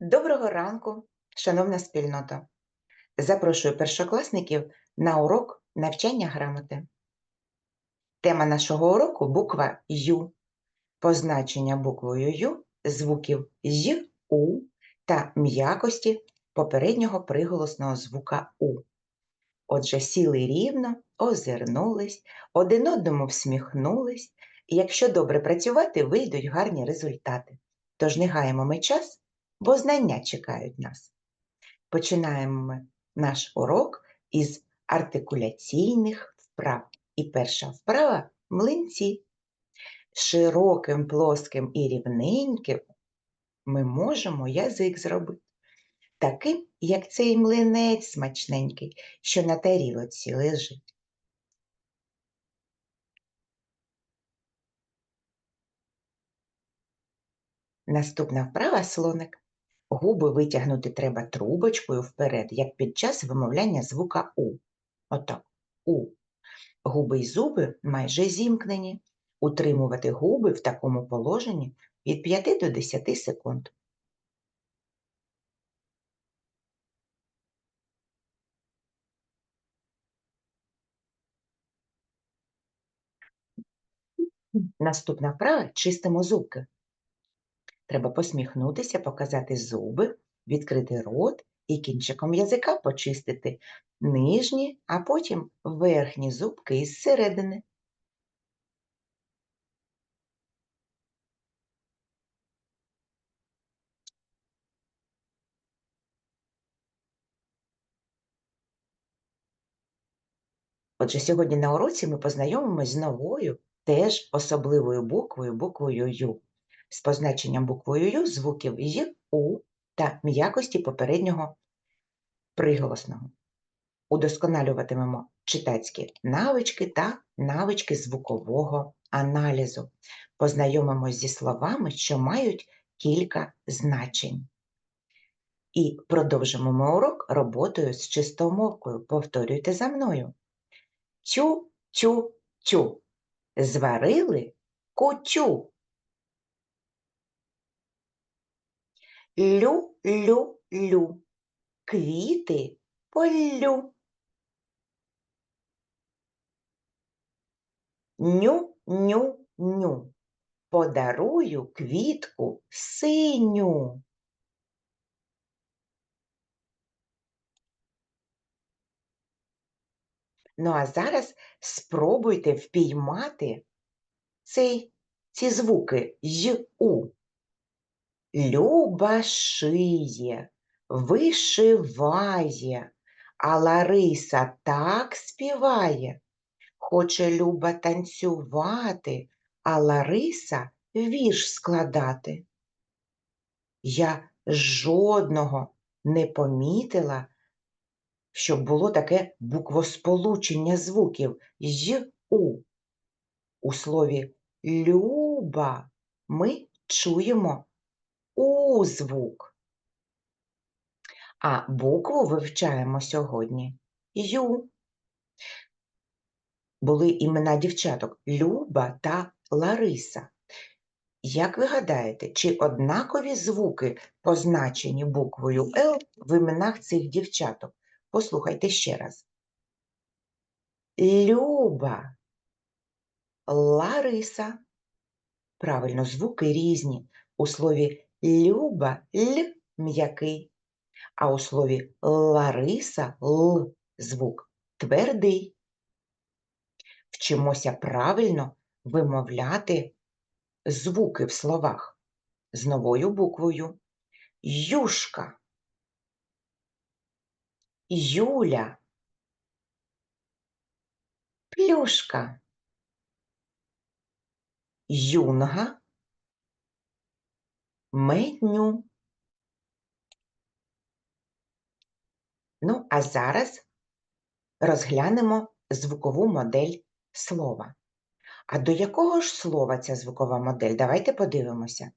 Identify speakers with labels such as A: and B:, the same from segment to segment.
A: Доброго ранку, шановна спільнота! Запрошую першокласників на урок навчання грамоти. Тема нашого уроку буква Ю. Позначення буквою Ю звуків Й, У та м'якості попереднього приголосного звука У. Отже, сіли рівно, озирнулись, один одному всміхнулись, і якщо добре працювати, вийдуть гарні результати. Тож не гаємо ми час бо знання чекають нас. Починаємо ми наш урок із артикуляційних вправ. І перша вправа млинці. Широким, плоским і рівненьким ми можемо язик зробити. Таким, як цей млинець смачненький, що на тарілоці лежить. Наступна вправа слоник. Губи витягнути треба трубочкою вперед, як під час вимовляння звука У. Отак. У. Губи й зуби майже зімкнені. Утримувати губи в такому положенні від 5 до 10 секунд. Наступна вправа чистимо зубки. Треба посміхнутися, показати зуби, відкрити рот і кінчиком язика почистити нижні, а потім верхні зубки із середини. Отже, сьогодні на уроці ми познайомимось з новою, теж особливою буквою, буквою Ю з позначенням буквою Ю звуків Й, У та м'якості попереднього приголосного. Удосконалюватимемо читацькі навички та навички звукового аналізу. Познайомимось зі словами, що мають кілька значень. І продовжимо ми урок роботою з чистомовкою. Повторюйте за мною. Тю, тю, тю. Зварили кучу. Лю-лю-лю, квіти полю. Ню-ню-ню, подарую квітку синю. Ну, а зараз спробуйте впіймати цей, ці звуки й-у. Люба шиє, вишиває, а Лариса так співає. Хоче Люба танцювати, а Лариса вірш складати. Я жодного не помітила, щоб було таке буквосполучення звуків й у. У слові люба ми чуємо звук. А букву вивчаємо сьогодні Ю. Були імена дівчаток Люба та Лариса. Як ви гадаєте, чи однакові звуки позначені буквою Л в іменах цих дівчаток? Послухайте ще раз. Люба, Лариса. Правильно, звуки різні. У слові Люба Л м'який, а у слові Лариса Л звук твердий. Вчимося правильно вимовляти звуки в словах з новою буквою. Юшка, Юля, Плюшка, Юнга меню. Ну, а зараз розглянемо звукову модель слова. А до якого ж слова ця звукова модель? Давайте подивимося.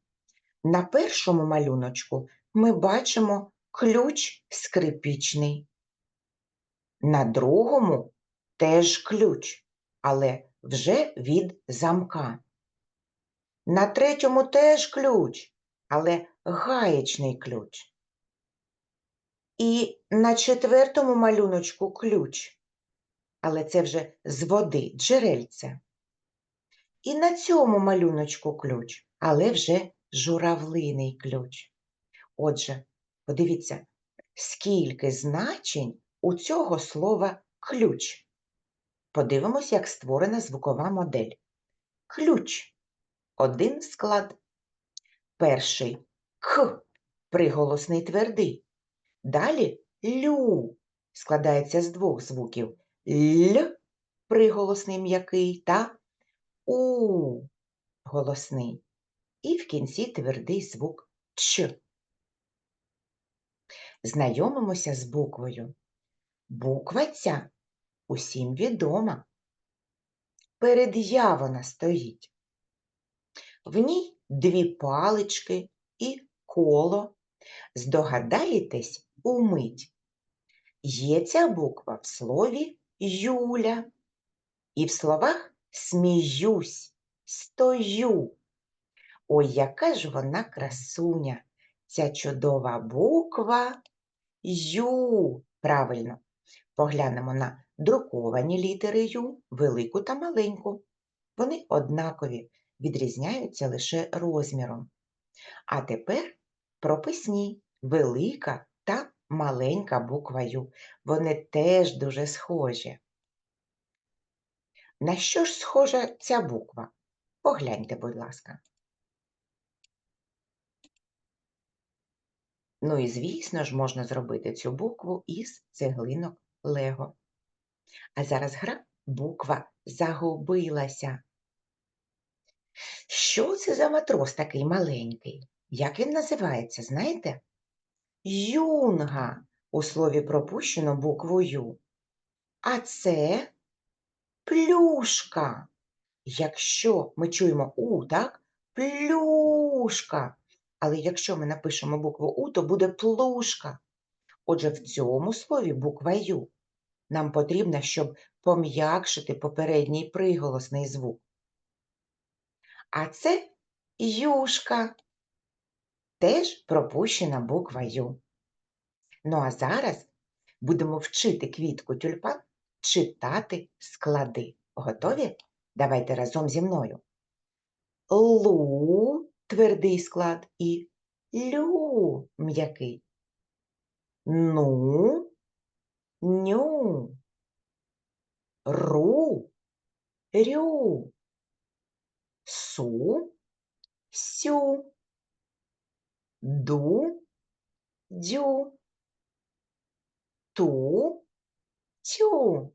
A: На першому малюночку ми бачимо ключ скрипічний. На другому теж ключ, але вже від замка. На третьому теж ключ, але гаєчний ключ. І на четвертому малюночку ключ, але це вже з води, джерельце. І на цьому малюночку ключ, але вже журавлиний ключ. Отже, подивіться, скільки значень у цього слова ключ. Подивимось, як створена звукова модель. Ключ один склад. Перший К приголосний твердий. Далі лю складається з двох звуків Л приголосний м'який та У голосний. І в кінці твердий звук Ч. Знайомимося з буквою. Буква ця усім відома. Перед я вона стоїть. В ній дві палички і коло. Здогадаєтесь умить. Є ця буква в слові Юля. І в словах сміюсь, стою. Ой, яка ж вона красуня, ця чудова буква Ю. Правильно. Поглянемо на друковані літери Ю, велику та маленьку. Вони однакові, відрізняються лише розміром. А тепер прописні велика та маленька буква Ю. Вони теж дуже схожі. На що ж схожа ця буква? Погляньте, будь ласка. Ну і, звісно ж, можна зробити цю букву із цеглинок Лего. А зараз гра буква загубилася. Що це за матрос такий маленький? Як він називається, знаєте? Юнга у слові пропущено букву Ю. А це плюшка. Якщо ми чуємо У, так? Плюшка. Але якщо ми напишемо букву У, то буде плушка. Отже, в цьому слові буква Ю нам потрібно, щоб пом'якшити попередній приголосний звук. А це юшка. Теж пропущена буква Ю. Ну а зараз будемо вчити квітку тюльпан читати склади. Готові? Давайте разом зі мною. Лу твердий склад і лю м'який. Ну, ню, ру, рю, су, сю, ду, дю, ту, тю.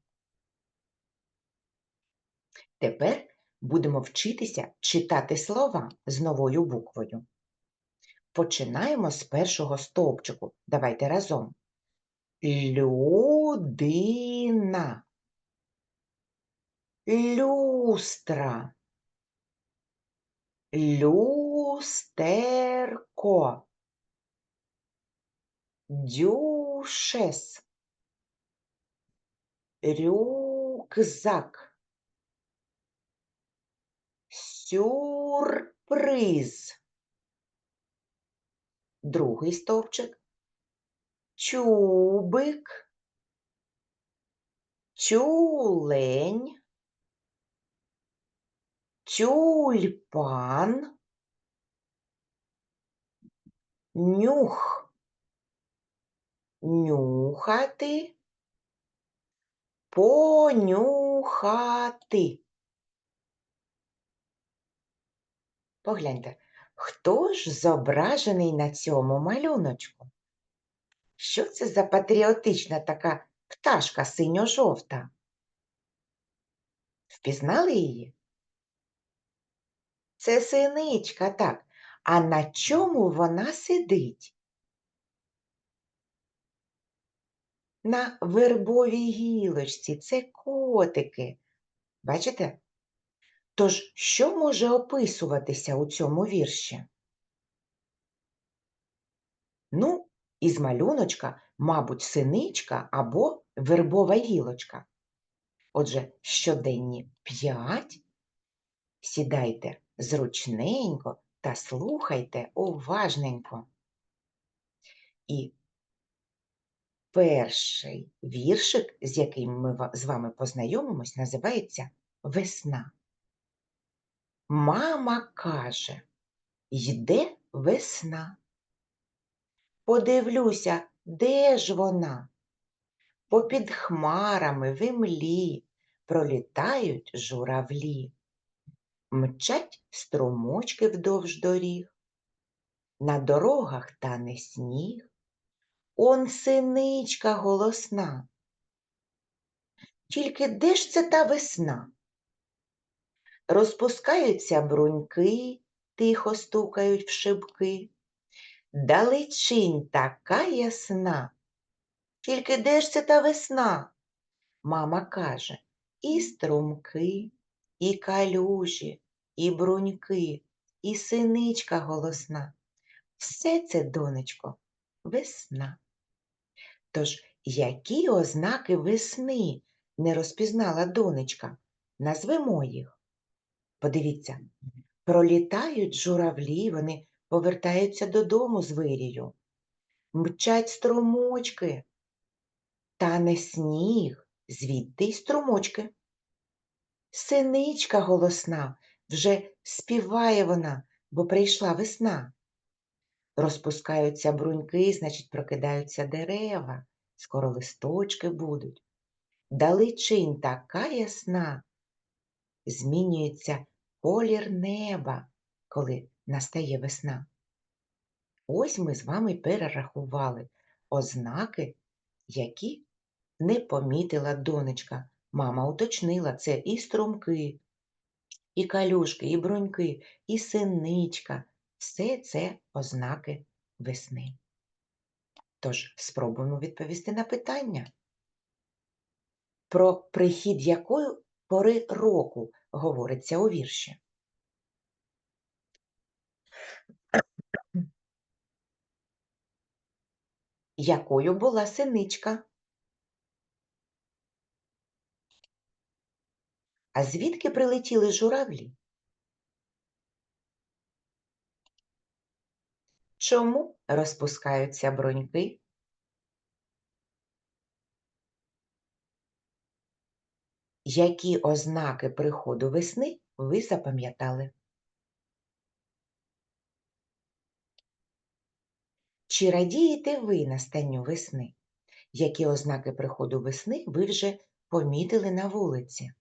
A: Тепер будемо вчитися читати слова з новою буквою. Починаємо з першого стовпчику. Давайте разом. Людина. Люстра. Люстерко. Дюшес. Рюкзак. Сюрприз. Другий стовпчик. Чубик. Тюлень. Тюльпан. Нюх. Нюхати. Понюхати. Погляньте, хто ж зображений на цьому малюночку? Що це за патріотична така пташка синьо-жовта? Впізнали її? Це синичка, так. А на чому вона сидить? На вербовій гілочці це котики. Бачите? Тож, що може описуватися у цьому вірші? Ну, із малюночка, мабуть, синичка або вербова гілочка. Отже, щоденні п'ять. Сідайте зручненько та слухайте уважненько. І Перший віршик, з яким ми з вами познайомимось, називається Весна. Мама каже, йде весна. Подивлюся, де ж вона? Попід хмарами в імлі пролітають журавлі. Мчать струмочки вдовж доріг, на дорогах тане сніг, он синичка голосна. Тільки де ж це та весна? Розпускаються бруньки, тихо стукають в шибки. Далечінь така ясна. Тільки де ж це та весна? Мама каже, і струмки, і калюжі, і бруньки, і синичка голосна. Все це, донечко, весна. Тож, які ознаки весни не розпізнала донечка? Назвемо їх. Подивіться, пролітають журавлі, вони повертаються додому з вирію. Мчать струмочки, тане сніг, звідти й струмочки. Синичка голосна, вже співає вона, бо прийшла весна. Розпускаються бруньки, значить, прокидаються дерева, скоро листочки будуть. Далечінь така ясна, змінюється колір неба, коли настає весна. Ось ми з вами перерахували ознаки, які не помітила донечка. Мама уточнила це і струмки, і калюшки, і бруньки, і синичка. Все це ознаки весни. Тож спробуємо відповісти на питання. Про прихід якої пори року говориться у вірші? Якою була синичка? А звідки прилетіли журавлі? Чому розпускаються бруньки? Які ознаки приходу весни ви запам'ятали? Чи радієте ви настанню весни? Які ознаки приходу весни ви вже помітили на вулиці?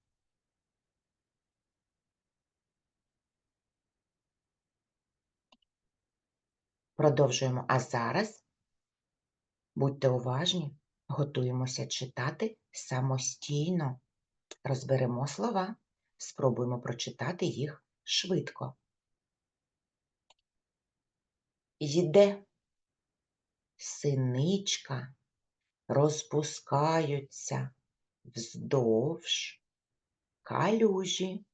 A: Продовжуємо. А зараз будьте уважні, готуємося читати самостійно. Розберемо слова, спробуємо прочитати їх швидко. Йде синичка, розпускаються вздовж калюжі,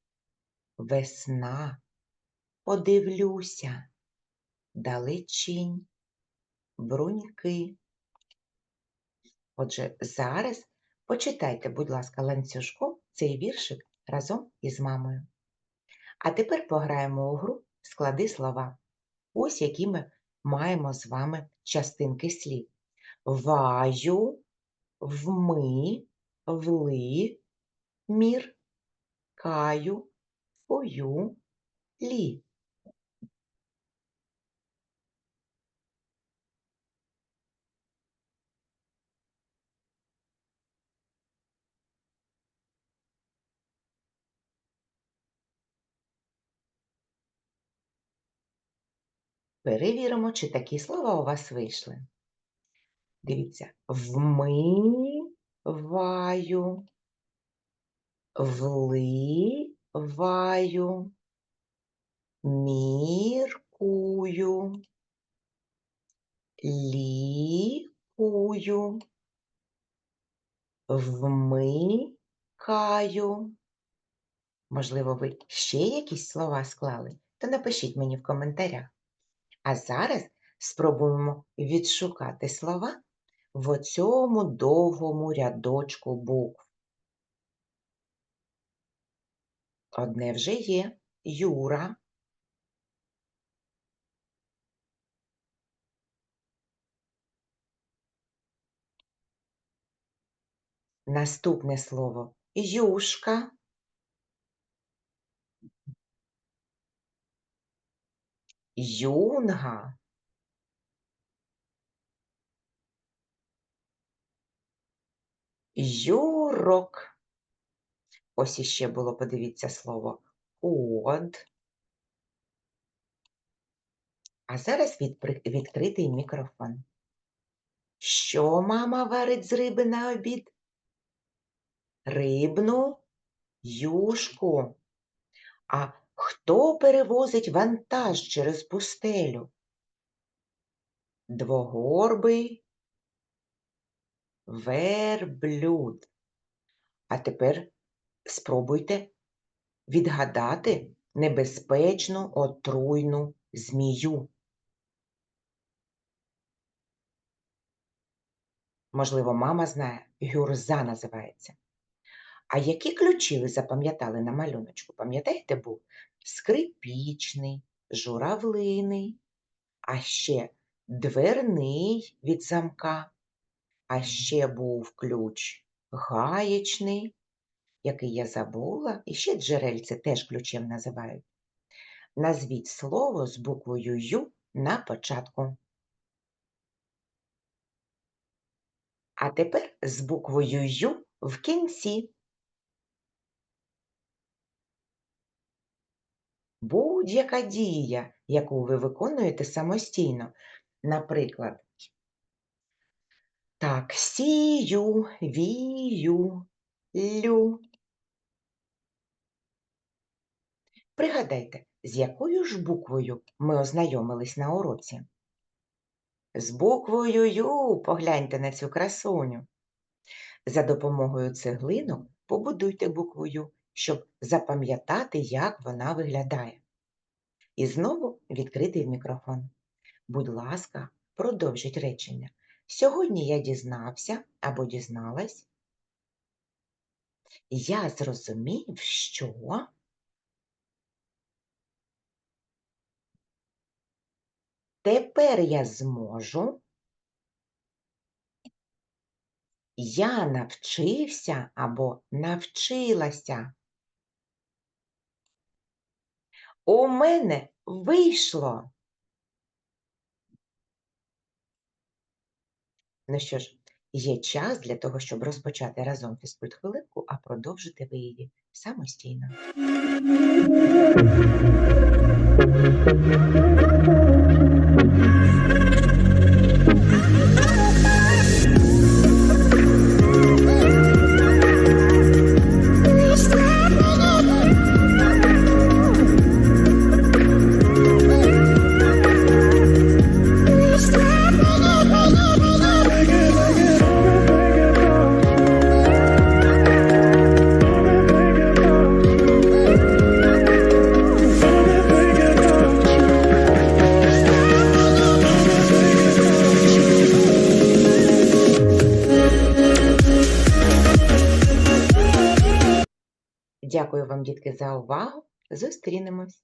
A: весна, подивлюся, далечінь, бруньки. Отже, зараз почитайте, будь ласка, ланцюжком цей віршик разом із мамою. А тепер пограємо у гру склади слова. Ось які ми маємо з вами частинки слів. Ваю, вми, вли, мір, каю, ую, лі. Перевіримо, чи такі слова у вас вийшли. Дивіться, вмиваю, вливаю, міркую, лікую, вмикаю. Можливо, ви ще якісь слова склали? То напишіть мені в коментарях. А зараз спробуємо відшукати слова в оцьому довгому рядочку букв. Одне вже є Юра. Наступне слово юшка. Юнга. Юрок. Ось іще було, подивіться слово код. А зараз відкритий мікрофон. Що мама варить з риби на обід? Рибну юшку. А хто перевозить вантаж через пустелю? Двогорбий верблюд. А тепер спробуйте відгадати небезпечну отруйну змію. Можливо, мама знає, гюрза називається. А які ключі ви запам'ятали на малюночку? Пам'ятаєте, був скрипічний, журавлиний, а ще дверний від замка, а ще був ключ гаєчний, який я забула, і ще джерельце теж ключем називають. Назвіть слово з буквою Ю на початку. А тепер з буквою Ю в кінці. Будь-яка дія, яку ви виконуєте самостійно. Наприклад, так, сію, вію, лю. Пригадайте, з якою ж буквою ми ознайомились на уроці? З буквою Ю погляньте на цю красуню. За допомогою цеглинок побудуйте букву Ю, щоб запам'ятати, як вона виглядає. І знову відкритий мікрофон. Будь ласка, продовжіть речення. Сьогодні я дізнався або дізналась. Я зрозумів, що тепер я зможу. Я навчився або навчилася. У мене вийшло. Ну що ж, є час для того, щоб розпочати разом фізкульт-хвилинку, а продовжити ви її самостійно. Дітки, за увагу. Зустрінемось!